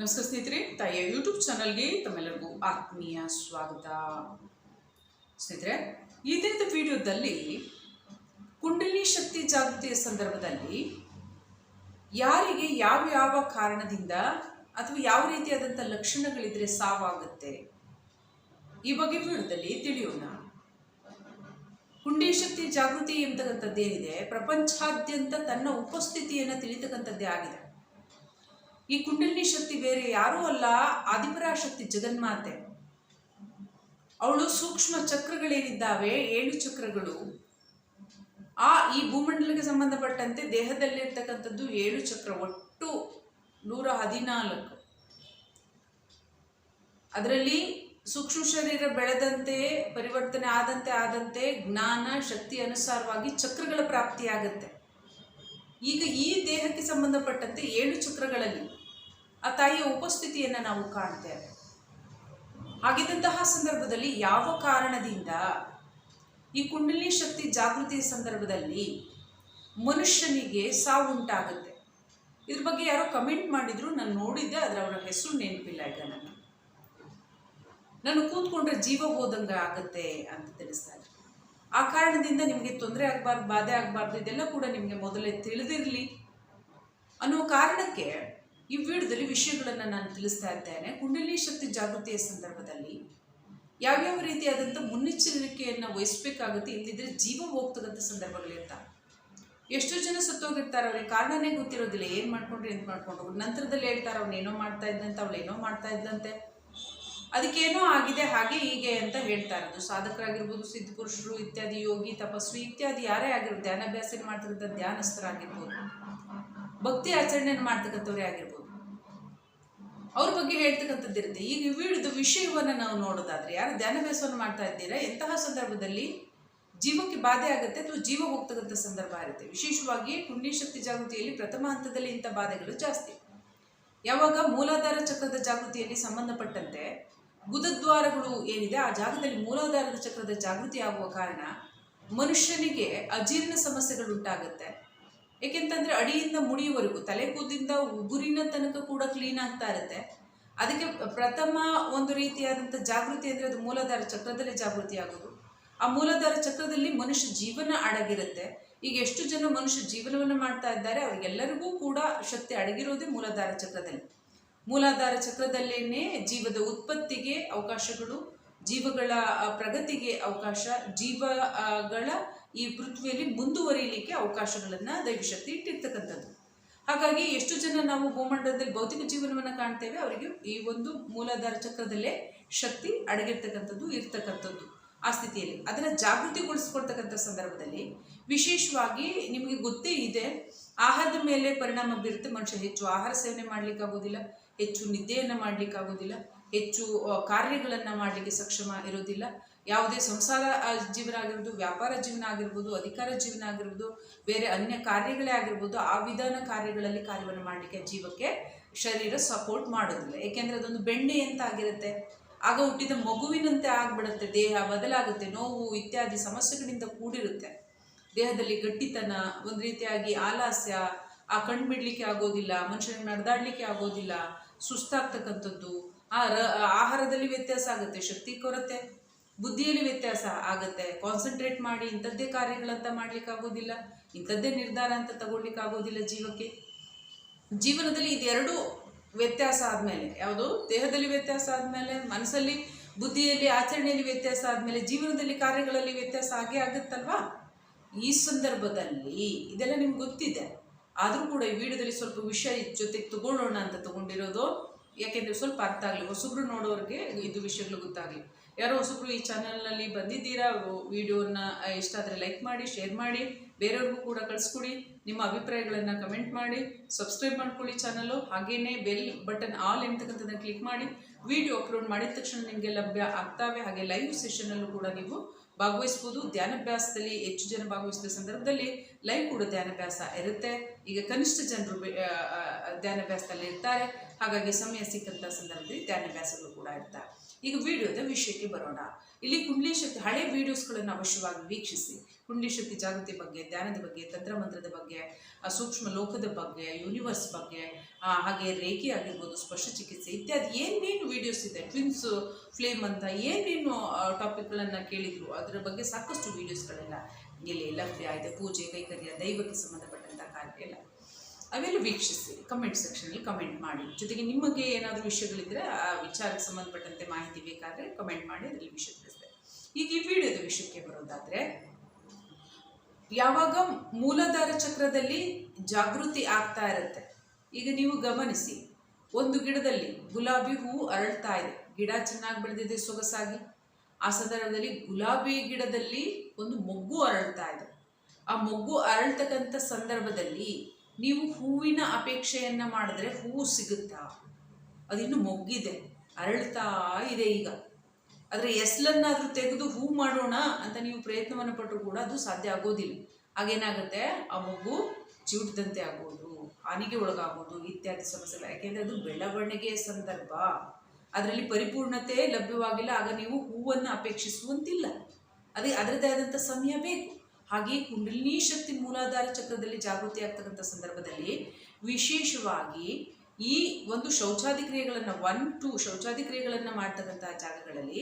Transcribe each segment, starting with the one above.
ನಮಸ್ಕಾರ ಸ್ನೇಹಿತರೆ, ತಾಯಿಯ ಯೂಟ್ಯೂಬ್ ಚಾನಲ್ಗೆ ತಮ್ಮೆಲ್ಲರಿಗೂ ಆತ್ಮೀಯ ಸ್ವಾಗತ. ಸ್ನೇಹಿತರೆ, ಈ ದಿನದ ವಿಡಿಯೋದಲ್ಲಿ ಕುಂಡಲಿ ಶಕ್ತಿ ಜಾಗೃತಿಯ ಸಂದರ್ಭದಲ್ಲಿ ಯಾರಿಗೆ ಯಾವ ಯಾವ ಕಾರಣದಿಂದ ಅಥವಾ ಯಾವ ರೀತಿಯಾದಂಥ ಲಕ್ಷಣಗಳಿದ್ರೆ ಸಾವಾಗುತ್ತೆ, ಈ ಬಗ್ಗೆ ವಿಡಿಯೋದಲ್ಲಿ ತಿಳಿಯೋಣ. ಕುಂಡಲಿ ಶಕ್ತಿ ಜಾಗೃತಿ ಎಂತಕ್ಕಂಥದ್ದೇನಿದೆ ಪ್ರಪಂಚಾದ್ಯಂತ ತನ್ನ ಉಪಸ್ಥಿತಿಯನ್ನು ತಿಳಿತಕ್ಕಂಥದ್ದೇ ಆಗಿದೆ. ಈ ಕುಂಡಲಿನಿ ಶಕ್ತಿ ಬೇರೆ ಯಾರೂ ಅಲ್ಲ ಆದಿಪರಾಶಕ್ತಿ ಜಗನ್ಮಾತೆ. ಅವಳು ಸೂಕ್ಷ್ಮ ಚಕ್ರಗಳೇನಿದ್ದಾವೆ, ಏಳು ಚಕ್ರಗಳು. ಆ, ಈ ಭೂಮಂಡಲಕ್ಕೆ ಸಂಬಂಧಪಟ್ಟಂತೆ ದೇಹದಲ್ಲಿರ್ತಕ್ಕಂಥದ್ದು ಏಳು ಚಕ್ರ, ಒಟ್ಟು ನೂರ ಹದಿನಾಲ್ಕು. ಅದರಲ್ಲಿ ಸೂಕ್ಷ್ಮ ಶರೀರ ಬೆಳೆದಂತೆ, ಪರಿವರ್ತನೆ ಆದಂತೆ ಆದಂತೆ ಜ್ಞಾನ, ಶಕ್ತಿ ಅನುಸಾರವಾಗಿ ಚಕ್ರಗಳ ಪ್ರಾಪ್ತಿಯಾಗತ್ತೆ. ಈಗ ಈ ದೇಹಕ್ಕೆ ಸಂಬಂಧಪಟ್ಟಂತೆ ಏಳು ಚಕ್ರಗಳಲ್ಲಿ ಆ ತಾಯಿಯ ಉಪಸ್ಥಿತಿಯನ್ನು ನಾವು ಕಾಣ್ತೇವೆ. ಹಾಗಿದ್ದಂತಹ ಸಂದರ್ಭದಲ್ಲಿ ಯಾವ ಕಾರಣದಿಂದ ಈ ಕುಂಡಲಿ ಶಕ್ತಿ ಜಾಗೃತಿಯ ಸಂದರ್ಭದಲ್ಲಿ ಮನುಷ್ಯನಿಗೆ ಸಾವು ಉಂಟಾಗುತ್ತೆ? ಇದ್ರ ಬಗ್ಗೆ ಯಾರೋ ಕಮೆಂಟ್ ಮಾಡಿದ್ರು, ನಾನು ನೋಡಿದ್ದೆ ಅದರ ಅವರ ಹೆಸರು ನೆನಪಿಲ್ಲ ಈಗ ನನಗೆ ನಾನು ಕೂತ್ಕೊಂಡ್ರೆ ಜೀವ ಹೋದಂಗೆ ಆಗುತ್ತೆ ಅಂತ ತಿಳಿಸ್ತಾ ತಿಳಿಸ್ತಾರೆ ಆ ಕಾರಣದಿಂದ ನಿಮಗೆ ತೊಂದರೆ ಆಗಬಾರ್ದು, ಬಾಧೆ ಆಗಬಾರ್ದು, ಇದೆಲ್ಲ ಕೂಡ ನಿಮಗೆ ಮೊದಲೇ ತಿಳಿದಿರಲಿ ಅನ್ನೋ ಕಾರಣಕ್ಕೆ ಈ ವಿಡಿಯೋದಲ್ಲಿ ವಿಷಯಗಳನ್ನು ನಾನು ತಿಳಿಸ್ತಾ ಇದ್ದೇನೆ. ಕುಂಡಲಿ ಶಕ್ತಿ ಜಾಗೃತಿಯ ಸಂದರ್ಭದಲ್ಲಿ ಯಾವ್ಯಾವ ರೀತಿಯಾದಂಥ ಮುನ್ನೆಚ್ಚರಿಕೆಯನ್ನು ವಹಿಸಬೇಕಾಗುತ್ತೆ ಇಲ್ಲದಿದ್ದರೆ ಜೀವ ಹೋಗ್ತಕ್ಕಂಥ ಸಂದರ್ಭಗಳಿರ್ತಾವೆ. ಎಷ್ಟೋ ಜನ ಸತ್ತೋಗಿರ್ತಾರೆ, ಅವ್ರಿಗೆ ಕಾರಣನೇ ಗೊತ್ತಿರೋದಿಲ್ಲ. ಏನು ಮಾಡ್ಕೊಂಡ್ರೆ ಏನು ಮಾಡ್ಕೊಂಡು ನಂತರದಲ್ಲಿ ಹೇಳ್ತಾರೆ, ಅವ್ನು ಏನೋ ಮಾಡ್ತಾ ಇದ್ದಂತೆ ಅವಳು ಏನೋ ಮಾಡ್ತಾ ಇದ್ದಂತೆ ಅದಕ್ಕೇನೋ ಆಗಿದೆ, ಹಾಗೆ ಹೀಗೆ ಅಂತ ಹೇಳ್ತಾ ಇರೋದು ಸಾಧಕರಾಗಿರ್ಬೋದು, ಸಿದ್ಧ ಪುರುಷರು, ಇತ್ಯಾದಿ ಯೋಗಿ, ತಪಸ್ವಿ, ಇತ್ಯಾದಿ ಯಾರೇ ಆಗಿರ್ಬೋದು, ಧ್ಯಾನಾಭ್ಯಾಸ ಮಾಡ್ತಕ್ಕಂಥ ಧ್ಯಾನಸ್ಥರಾಗಿರ್ಬೋದು, ಭಕ್ತಿ ಆಚರಣೆಯನ್ನು ಮಾಡ್ತಕ್ಕಂಥವ್ರೇ ಆಗಿರ್ಬೋದು. ಅವ್ರ ಬಗ್ಗೆ ಹೇಳ್ತಕ್ಕಂಥದ್ದು ಇರುತ್ತೆ. ಈಗ ವಿವಿಧ ವಿಷಯವನ್ನು ನಾವು ನೋಡೋದಾದ್ರೆ, ಯಾರು ಧ್ಯಾನಾಭ್ಯಾಸವನ್ನು ಮಾಡ್ತಾ ಇದ್ದೀರಾ? ಎಂತಹ ಸಂದರ್ಭದಲ್ಲಿ ಜೀವಕ್ಕೆ ಬಾಧೆ ಆಗುತ್ತೆ ಅಥವಾ ಜೀವ ಹೋಗ್ತಕ್ಕಂಥ ಸಂದರ್ಭ ಇರುತ್ತೆ? ವಿಶೇಷವಾಗಿ ಪುಣ್ಯ ಶಕ್ತಿ ಜಾಗೃತಿಯಲ್ಲಿ ಪ್ರಥಮ ಹಂತದಲ್ಲಿ ಇಂಥ ಬಾಧೆಗಳು ಜಾಸ್ತಿ. ಯಾವಾಗ ಮೂಲಾಧಾರ ಚಕ್ರದ ಜಾಗೃತಿಯಲ್ಲಿ ಸಂಬಂಧಪಟ್ಟಂತೆ ಗುದದ್ವಾರಗಳು ಏನಿದೆ, ಆ ಜಾಗದಲ್ಲಿ ಮೂಲಾಧಾರದ ಚಕ್ರದ ಜಾಗೃತಿ ಆಗುವ ಕಾರಣ ಮನುಷ್ಯನಿಗೆ ಅಜೀರ್ಣ ಸಮಸ್ಯೆಗಳು ಉಂಟಾಗುತ್ತೆ. ಏಕೆಂತಂದ್ರೆ ಅಡಿಯಿಂದ ಮುಡಿಯವರೆಗೂ ತಲೆ ಕೂದಿಂದ ಉಗುರಿನ ತನಕ ಕೂಡ ಕ್ಲೀನ್ ಆಗ್ತಾ ಇರುತ್ತೆ. ಅದಕ್ಕೆ ಪ್ರಥಮ ಒಂದು ರೀತಿಯಾದಂಥ ಜಾಗೃತಿ ಅಂದರೆ ಅದು ಮೂಲಾಧಾರ ಚಕ್ರದಲ್ಲೇ ಜಾಗೃತಿ ಆಗೋದು. ಆ ಮೂಲಾಧಾರ ಚಕ್ರದಲ್ಲಿ ಮನುಷ್ಯ ಜೀವನ ಅಡಗಿರುತ್ತೆ. ಈಗ ಎಷ್ಟು ಜನ ಮನುಷ್ಯ ಜೀವನವನ್ನು ಮಾಡ್ತಾ ಇದ್ದಾರೆ, ಅವರಿಗೆಲ್ಲರಿಗೂ ಕೂಡ ಶಕ್ತಿ ಅಡಗಿರೋದೇ ಮೂಲಾಧಾರ ಚಕ್ರದಲ್ಲಿ. ಮೂಲಾಧಾರ ಚಕ್ರದಲ್ಲೇನೆ ಜೀವದ ಉತ್ಪತ್ತಿಗೆ ಅವಕಾಶಗಳು ಜೀವಗಳ ಪ್ರಗತಿಗೆ ಅವಕಾಶ, ಜೀವಗಳ ಈ ಪೃಥ್ವಿಯಲ್ಲಿ ಮುಂದುವರಿಯಲಿಕ್ಕೆ ಅವಕಾಶಗಳನ್ನು ದೈವಶಕ್ತಿ ಇಟ್ಟಿರ್ತಕ್ಕಂಥದ್ದು. ಹಾಗಾಗಿ ಎಷ್ಟು ಜನ ನಾವು ಭೂಮಂಡಲದಲ್ಲಿ ಭೌತಿಕ ಜೀವನವನ್ನು ಕಾಣ್ತೇವೆ ಅವರಿಗೆ ಈ ಒಂದು ಮೂಲಾಧಾರ ಚಕ್ರದಲ್ಲೇ ಶಕ್ತಿ ಅಡಗಿರ್ತಕ್ಕಂಥದ್ದು ಇರ್ತಕ್ಕಂಥದ್ದು ಆ ಸ್ಥಿತಿಯಲ್ಲಿ. ಅದನ್ನು ಜಾಗೃತಿಗೊಳಿಸ್ಕೊಳ್ತಕ್ಕಂಥ ಸಂದರ್ಭದಲ್ಲಿ ವಿಶೇಷವಾಗಿ ನಿಮಗೆ ಗೊತ್ತೇ ಇದೆ, ಆಹಾರದ ಮೇಲೆ ಪರಿಣಾಮ ಬೀರುತ್ತೆ. ಮನುಷ್ಯ ಹೆಚ್ಚು ಆಹಾರ ಸೇವನೆ ಮಾಡಲಿಕ್ಕಾಗೋದಿಲ್ಲ, ಹೆಚ್ಚು ನಿದ್ದೆಯನ್ನು ಮಾಡಲಿಕ್ಕಾಗೋದಿಲ್ಲ. ಹೆಚ್ಚು ಕಾರ್ಯಗಳನ್ನು ಮಾಡಲಿಕ್ಕೆ ಸಕ್ಷಮ ಇರೋದಿಲ್ಲ. ಯಾವುದೇ ಸಂಸಾರ ಜೀವನ ಆಗಿರ್ಬೋದು, ವ್ಯಾಪಾರ ಜೀವನ ಆಗಿರ್ಬೋದು, ಅಧಿಕಾರ ಜೀವನ ಆಗಿರ್ಬೋದು, ಬೇರೆ ಅನ್ಯ ಕಾರ್ಯಗಳೇ ಆಗಿರ್ಬೋದು, ಆ ವಿಧಾನ ಕಾರ್ಯಗಳಲ್ಲಿ ಕಾರ್ಯವನ್ನು ಮಾಡಲಿಕ್ಕೆ ಜೀವಕ್ಕೆ ಶರೀರ ಸಪೋರ್ಟ್ ಮಾಡೋದಿಲ್ಲ. ಏಕೆಂದರೆ ಅದೊಂದು ಬೆಣ್ಣೆ ಅಂತ ಆಗಿರುತ್ತೆ. ಆಗ ಹುಟ್ಟಿದ ಮಗುವಿನಂತೆ ಆಗ್ಬಿಡುತ್ತೆ, ದೇಹ ಬದಲಾಗುತ್ತೆ, ನೋವು ಇತ್ಯಾದಿ ಸಮಸ್ಯೆಗಳಿಂದ ಕೂಡಿರುತ್ತೆ. ದೇಹದಲ್ಲಿ ಗಟ್ಟಿತನ, ಒಂದು ರೀತಿಯಾಗಿ ಆಲಾಸ್ಯ, ಆ ಕಣ್ಣು ಬಿಡಲಿಕ್ಕೆ ಆಗೋದಿಲ್ಲ ಮನುಷ್ಯನಿಗೆ ನಡೆದಾಡಲಿಕ್ಕೆ ಆಗೋದಿಲ್ಲ, ಸುಸ್ತಾಗ್ತಕ್ಕಂಥದ್ದು ಆ ರ ಆಹಾರದಲ್ಲಿ ವ್ಯತ್ಯಾಸ ಆಗುತ್ತೆ. ಶಕ್ತಿ ಕೊರತೆ, ಬುದ್ಧಿಯಲ್ಲಿ ವ್ಯತ್ಯಾಸ ಆಗುತ್ತೆ. ಕಾನ್ಸಂಟ್ರೇಟ್ ಮಾಡಿ ಇಂಥದ್ದೇ ಕಾರ್ಯಗಳಂತ ಮಾಡ್ಲಿಕ್ಕೆ ಆಗೋದಿಲ್ಲ. ಇಂಥದ್ದೇ ನಿರ್ಧಾರ ಅಂತ ತಗೊಳ್ಲಿಕ್ಕೆ ಆಗೋದಿಲ್ಲ ಜೀವಕ್ಕೆ. ಜೀವನದಲ್ಲಿ ಇದೆರಡು ವ್ಯತ್ಯಾಸ ಆದಮೇಲೆ. ಯಾವುದು? ದೇಹದಲ್ಲಿ ವ್ಯತ್ಯಾಸ ಆದಮೇಲೆ, ಮನಸ್ಸಲ್ಲಿ, ಬುದ್ಧಿಯಲ್ಲಿ, ಆಚರಣೆಯಲ್ಲಿ ವ್ಯತ್ಯಾಸ ಆದಮೇಲೆ, ಜೀವನದಲ್ಲಿ ಕಾರ್ಯಗಳಲ್ಲಿ ವ್ಯತ್ಯಾಸ ಆಗೇ ಆಗುತ್ತಲ್ವಾ? ಈ ಸಂದರ್ಭದಲ್ಲಿ ಇದೆಲ್ಲ ನಿಮ್ಗೆ ಗೊತ್ತಿದೆ. ಆದರೂ ಕೂಡ ಈ ವಿಡಿಯೋದಲ್ಲಿ ಸ್ವಲ್ಪ ವಿಷಯ ಜೊತೆಗೆ ತಗೊಳ್ಳೋಣ ಅಂತ ತಗೊಂಡಿರೋದು. ಯಾಕೆಂದರೆ ಸ್ವಲ್ಪ ಅರ್ಥ ಆಗಲಿ, ಹೊಸಬ್ರು ನೋಡೋರಿಗೆ ಇದು ವಿಷಯಗಳು ಗೊತ್ತಾಗಲಿ. ಯಾರೋ ಹೊಸಬ್ರು ಈ ಚಾನಲ್ನಲ್ಲಿ ಬಂದಿದ್ದೀರಾ, ವಿಡಿಯೋನ ಇಷ್ಟ ಲೈಕ್ ಮಾಡಿ, ಶೇರ್ ಮಾಡಿ, ಬೇರೆಯವ್ರಿಗೂ ಕೂಡ ಕಳಿಸ್ಕೊಡಿ, ನಿಮ್ಮ ಅಭಿಪ್ರಾಯಗಳನ್ನು ಕಮೆಂಟ್ ಮಾಡಿ, ಸಬ್ಸ್ಕ್ರೈಬ್ ಮಾಡ್ಕೊಳ್ಳಿ ಚಾನಲ್ಲು, ಹಾಗೇನೇ ಬೆಲ್ ಬಟನ್ ಆಲ್ ಎಂತಕ್ಕಂಥದ್ದನ್ನು ಕ್ಲಿಕ್ ಮಾಡಿ, ವಿಡಿಯೋ ಅಪ್ಲೋಡ್ ಮಾಡಿದ ತಕ್ಷಣ ನಿಮಗೆ ಲಭ್ಯ ಆಗ್ತಾವೆ, ಹಾಗೆ ಲೈವ್ ಸೆಷನಲ್ಲೂ ಕೂಡ ನೀವು ಭಾಗವಹಿಸ್ಬೋದು. ಧ್ಯಾನಾಭ್ಯಾಸದಲ್ಲಿ ಹೆಚ್ಚು ಜನ ಭಾಗವಹಿಸಿದ ಸಂದರ್ಭದಲ್ಲಿ ಲೈವ್ ಕೂಡ ಧ್ಯಾನಾಭ್ಯಾಸ ಇರುತ್ತೆ. ಈಗ ಕನಿಷ್ಠ ಜನರು ಧ್ಯಾನಾಭ್ಯಾಸದಲ್ಲಿ ಇರ್ತಾರೆ. ಹಾಗಾಗಿ ಸಮಯ ಸಿಕ್ಕಂಥ ಸಂದರ್ಭದಲ್ಲಿ ಧ್ಯಾನಾಭ್ಯಾಸಗಳು ಕೂಡ ಇರ್ತಾರೆ ಈಗ ವಿಡಿಯೋದ ವಿಷಯಕ್ಕೆ ಬರೋಣ. ಇಲ್ಲಿ ಕುಂಡ್ಲಿ ಶಕ್ತಿ ಹಳೆ ವಿಡಿಯೋಸ್ಗಳನ್ನು ಅವಶ್ಯವಾಗಿ ವೀಕ್ಷಿಸಿ. ಕುಂಡ್ಲಿ ಶಕ್ತಿ ಜಾಗೃತಿ ಬಗ್ಗೆ, ಧ್ಯಾನದ ಬಗ್ಗೆ, ತಂತ್ರಮಂತ್ರದ ಬಗ್ಗೆ ಸೂಕ್ಷ್ಮ ಲೋಕದ ಬಗ್ಗೆ ಯೂನಿವರ್ಸ್ ಬಗ್ಗೆ ಹಾಗೆ ರೇಖೆ ಆಗಿರ್ಬೋದು, ಸ್ಪರ್ಶ ಚಿಕಿತ್ಸೆ ಇತ್ಯಾದಿ ಏನೇನು ವಿಡಿಯೋಸ್ ಇದೆ? ಟ್ವಿನ್ಸ್ ಫ್ಲೇಮ್ ಅಂತ ಏನೇನು ಟಾಪಿಕ್ಗಳನ್ನು ಕೇಳಿದ್ರು? ಅದರ ಬಗ್ಗೆ ಸಾಕಷ್ಟು ವಿಡಿಯೋಸ್ಗಳೆಲ್ಲ ಇಲ್ಲಿ ಲಭ್ಯ ಇದೆ, ಪೂಜೆ, ಕೈಕರ್ಯ, ದೈವಕ್ಕೆ ಸಂಬಂಧಪಟ್ಟಂತಹ ಕಾರ್ಯ ಎಲ್ಲ ಅವೆಲ್ಲ ವೀಕ್ಷಿಸಿ ಕಮೆಂಟ್ ಸೆಕ್ಷನಲ್ಲಿ ಕಮೆಂಟ್ ಮಾಡಿ. ಜೊತೆಗೆ ನಿಮಗೆ ಏನಾದರೂ ವಿಷಯಗಳಿದ್ರೆ ಆ ವಿಚಾರಕ್ಕೆ ಸಂಬಂಧಪಟ್ಟಂತೆ ಮಾಹಿತಿ ಬೇಕಾದರೆ ಕಮೆಂಟ್ ಮಾಡಿ, ಅದರಲ್ಲಿ ವಿಷಯ ತಿಳಿಸ್ತೇವೆ ಈಗ ಈ ವಿಡಿಯೋದ ವಿಷಯಕ್ಕೆ ಬರೋದಾದರೆ ಯಾವಾಗ ಮೂಲಾಧಾರ ಚಕ್ರದಲ್ಲಿ ಜಾಗೃತಿ ಆಗ್ತಾ ಇರುತ್ತೆ? ಈಗ ನೀವು ಗಮನಿಸಿ, ಒಂದು ಗಿಡದಲ್ಲಿ ಗುಲಾಬಿ ಹೂವು ಅರಳ್ತಾ ಇದೆ. ಗಿಡ ಚೆನ್ನಾಗಿ ಬೆಳೆದಿದೆ ಸೊಗಸಾಗಿ. ಆ ಸಂದರ್ಭದಲ್ಲಿ ಗುಲಾಬಿ ಗಿಡದಲ್ಲಿ ಒಂದು ಮೊಗ್ಗು ಅರಳ್ತಾ ಇದೆ. ಆ ಮೊಗ್ಗು ಅರಳ್ತಕ್ಕಂಥ ಸಂದರ್ಭದಲ್ಲಿ ನೀವು ಹೂವಿನ ಅಪೇಕ್ಷೆಯನ್ನ ಮಾಡಿದ್ರೆ ಹೂವು ಸಿಗುತ್ತಾ? ಅದಿನ್ನು ಮೊಗ್ಗಿದೆ, ಅರಳ್ತಾ ಇದೆ ಈಗ. ಆದರೆ ಎಸ್ಲನ್ನಾದರೂ ತೆಗೆದು ಹೂ ಮಾಡೋಣ ಅಂತ ನೀವು ಪ್ರಯತ್ನವನ್ನು ಪಟ್ಟರು ಕೂಡ ಅದು ಸಾಧ್ಯ ಆಗೋದಿಲ್ಲ. ಆಗೇನಾಗುತ್ತೆ ಆ ಮಗು ಚಿವುಟದಂತೆ ಆಗೋದು, ಹಾನಿಗೆ ಒಳಗಾಗೋದು ಇತ್ಯಾದಿ ಸಮಸ್ಯೆಗಳು. ಯಾಕೆಂದರೆ ಅದು ಬೆಳವಣಿಗೆಯ ಸಂದರ್ಭ. ಅದರಲ್ಲಿ ಪರಿಪೂರ್ಣತೆ ಲಭ್ಯವಾಗಿಲ್ಲ, ಆಗ ನೀವು ಹೂವನ್ನು ಅಪೇಕ್ಷಿಸುವಂತಿಲ್ಲ. ಅದೇ ಅದರದೇ ಆದಂಥ ಸಮಯ ಬೇಕು. ಹಾಗೆಯೇ ಕುಂಡಲಿನಿ ಶಕ್ತಿ ಮೂಲಾಧಾರ ಚಕ್ರದಲ್ಲಿ ಜಾಗೃತಿ ಆಗ್ತಕ್ಕಂಥ ಸಂದರ್ಭದಲ್ಲಿ ವಿಶೇಷವಾಗಿ ಈ ಒಂದು ಶೌಚಾದಿ ಕ್ರಿಯೆಗಳನ್ನು ಒನ್ ಟು ಶೌಚಾದಿ ಕ್ರಿಯೆಗಳನ್ನು ಮಾಡ್ತಕ್ಕಂಥ ಜಾಗಗಳಲ್ಲಿ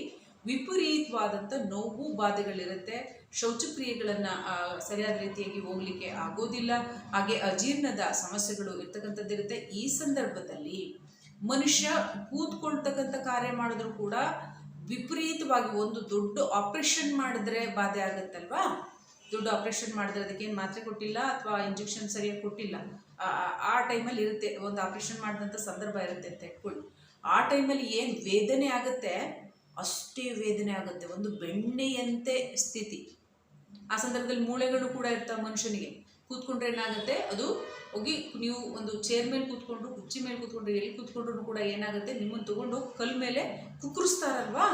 ವಿಪರೀತವಾದಂಥ ನೋವು ಬಾಧೆಗಳಿರುತ್ತೆ. ಶೌಚಕ್ರಿಯೆಗಳನ್ನು ಸರಿಯಾದ ರೀತಿಯಾಗಿ ಹೋಗಲಿಕ್ಕೆ ಆಗೋದಿಲ್ಲ. ಹಾಗೆ ಅಜೀರ್ಣದ ಸಮಸ್ಯೆಗಳು ಇರ್ತಕ್ಕಂಥದ್ದಿರುತ್ತೆ. ಈ ಸಂದರ್ಭದಲ್ಲಿ ಮನುಷ್ಯ ಕೂತ್ಕೊಳ್ತಕ್ಕಂಥ ಕಾರ್ಯ ಮಾಡಿದ್ರು ಕೂಡ ವಿಪರೀತವಾಗಿ ಒಂದು ದೊಡ್ಡ ಆಪರೇಷನ್ ಮಾಡಿದ್ರೆ ಬಾಧೆ ಆಗುತ್ತಲ್ವಾ? ದೊಡ್ಡ ಆಪರೇಷನ್ ಮಾಡಿದ್ರೆ ಅದಕ್ಕೇನು ಮಾತ್ರೆ ಕೊಟ್ಟಿಲ್ಲ ಅಥವಾ ಇಂಜೆಕ್ಷನ್ ಸರಿಯಾಗಿ ಕೊಟ್ಟಿಲ್ಲ. ಆ- ಟೈಮಲ್ಲಿ ಇರುತ್ತೆ, ಒಂದು ಆಪರೇಷನ್ ಮಾಡಿದಂಥ ಸಂದರ್ಭ ಇರುತ್ತೆ ಅಂತ ಇಟ್ಕೊಳ್ಳಿ ಆ ಟೈಮಲ್ಲಿ ಏನು ವೇದನೆ ಆಗುತ್ತೆ? ಅಷ್ಟೇ ವೇದನೆ ಆಗುತ್ತೆ, ಒಂದು ಬೆಣ್ಣೆಯಂತೆ ಸ್ಥಿತಿ. ಆ ಸಂದರ್ಭದಲ್ಲಿ ಮೂಳೆಗಳು ಕೂಡ ಇರ್ತಾವೆ ಮನುಷ್ಯನಿಗೆ. ಕೂತ್ಕೊಂಡ್ರೆ ಏನಾಗುತ್ತೆ? ಅದು ಹೋಗಿ ನೀವು ಒಂದು ಚೇರ್ ಮೇಲೆ ಕೂತ್ಕೊಂಡು ಕುರ್ಚಿ ಮೇಲೆ ಕೂತ್ಕೊಂಡ್ರು, ಎಲ್ಲಿ ಕೂತ್ಕೊಂಡ್ರು ಕೂಡ ಏನಾಗುತ್ತೆ? ನಿಮ್ಮನ್ನು ತಗೊಂಡು ಕಲ್ ಮೇಲೆ ಕುಕ್ಕರಿಸ್ತಾರಲ್ವಾ?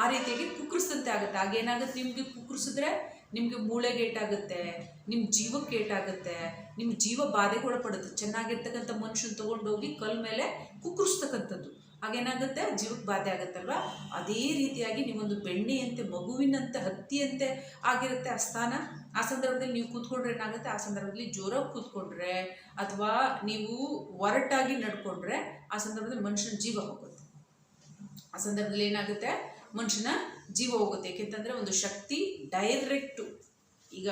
ಆ ರೀತಿಯಾಗಿ ಕುಕ್ಕರಿಸಂತೆ ಆಗುತ್ತೆ. ಆಗ ಏನಾಗುತ್ತೆ? ನಿಮಗೆ ಕುಕ್ಕರಿಸಿದ್ರೆ ನಿಮಗೆ ಮೂಳೆಗೆ ಏಟಾಗುತ್ತೆ ನಿಮ್ಮ ಜೀವಕ್ಕೆ ಏಟಾಗುತ್ತೆ ನಿಮ್ಮ ಜೀವ ಬಾಧೆಗೆ ಒಳಪಡುತ್ತೆ ಚೆನ್ನಾಗಿರ್ತಕ್ಕಂಥ ಮನುಷ್ಯನ ತೊಗೊಂಡೋಗಿ ಕಲ್ ಮೇಲೆ ಕುಕ್ಕರಿಸ್ತಕ್ಕಂಥದ್ದು. ಹಾಗೇನಾಗುತ್ತೆ ಜೀವಕ್ಕೆ ಬಾಧೆ ಆಗುತ್ತಲ್ವ? ಅದೇ ರೀತಿಯಾಗಿ ನಿಮ್ಮೊಂದು ಬೆಣ್ಣೆಯಂತೆ, ಮಗುವಿನಂತೆ, ಹತ್ತಿಯಂತೆ ಆಗಿರುತ್ತೆ ಆ ಸ್ಥಾನ. ಆ ಸಂದರ್ಭದಲ್ಲಿ ನೀವು ಕೂತ್ಕೊಂಡ್ರೆ ಏನಾಗುತ್ತೆ? ಆ ಸಂದರ್ಭದಲ್ಲಿ ಜೋರಾಗಿ ಕೂತ್ಕೊಂಡ್ರೆ ಅಥವಾ ನೀವು ಒರಟಾಗಿ ನಡ್ಕೊಂಡ್ರೆ ಆ ಸಂದರ್ಭದಲ್ಲಿ ಮನುಷ್ಯನ ಜೀವ ಹೋಗುತ್ತೆ. ಆ ಸಂದರ್ಭದಲ್ಲಿ ಏನಾಗುತ್ತೆ? ಮನುಷ್ಯನ ಜೀವ ಹೋಗುತ್ತೆ. ಏಕೆಂತಂದರೆ ಒಂದು ಶಕ್ತಿ ಡೈರೆಕ್ಟು ಈಗ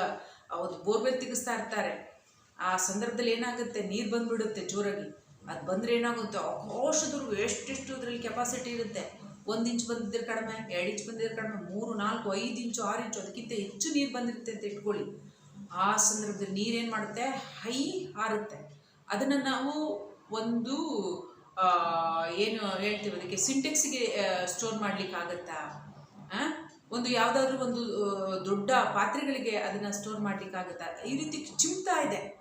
ಅವ್ರು ಬೋರ್ವೆಲ್ ತೆಗಿಸ್ತಾ ಇರ್ತಾರೆ. ಆ ಸಂದರ್ಭದಲ್ಲಿ ಏನಾಗುತ್ತೆ? ನೀರು ಬಂದ್ಬಿಡುತ್ತೆ ಜೋರಾಗಿ. ಅದು ಬಂದರೆ ಏನಾಗುತ್ತೆ? ಆಕಾಶದವ್ರಿಗೂ ಎಷ್ಟೆಷ್ಟು ಅದರಲ್ಲಿ ಕೆಪಾಸಿಟಿ ಇರುತ್ತೆ? ಒಂದು ಇಂಚು ಬಂದಿದ್ದರೆ ಕಡಿಮೆ, ಎರಡು ಇಂಚು ಬಂದಿದ್ದರೆ ಕಡಿಮೆ, ಮೂರು, ನಾಲ್ಕು, ಐದು ಇಂಚು, ಆರು ಇಂಚು, ಅದಕ್ಕಿಂತ ಹೆಚ್ಚು ನೀರು ಬಂದಿರುತ್ತೆ ಅಂತ ಇಟ್ಕೊಳ್ಳಿ. ಆ ಸಂದರ್ಭದಲ್ಲಿ ನೀರೇನು ಮಾಡುತ್ತೆ? ಹೈ ಹಾರುತ್ತೆ. ಅದನ್ನು ನಾವು ಒಂದು ಏನು ಹೇಳ್ತೀವಿ ಅದಕ್ಕೆ ಸಿಂಟೆಕ್ಸಿಗೆ ಸ್ಟೋರ್ ಮಾಡ್ಲಿಕ್ಕೆ ಆಗುತ್ತಾ? ಒಂದು ಯಾವುದಾದ್ರೂ ಒಂದು ದೊಡ್ಡ ಪಾತ್ರೆಗಳಿಗೆ ಅದನ್ನು ಸ್ಟೋರ್ ಮಾಡ್ಲಿಕ್ಕೆ ಆಗುತ್ತಾ? ಈ ರೀತಿ ಚಿಮ್ತಾ ಇದೆ?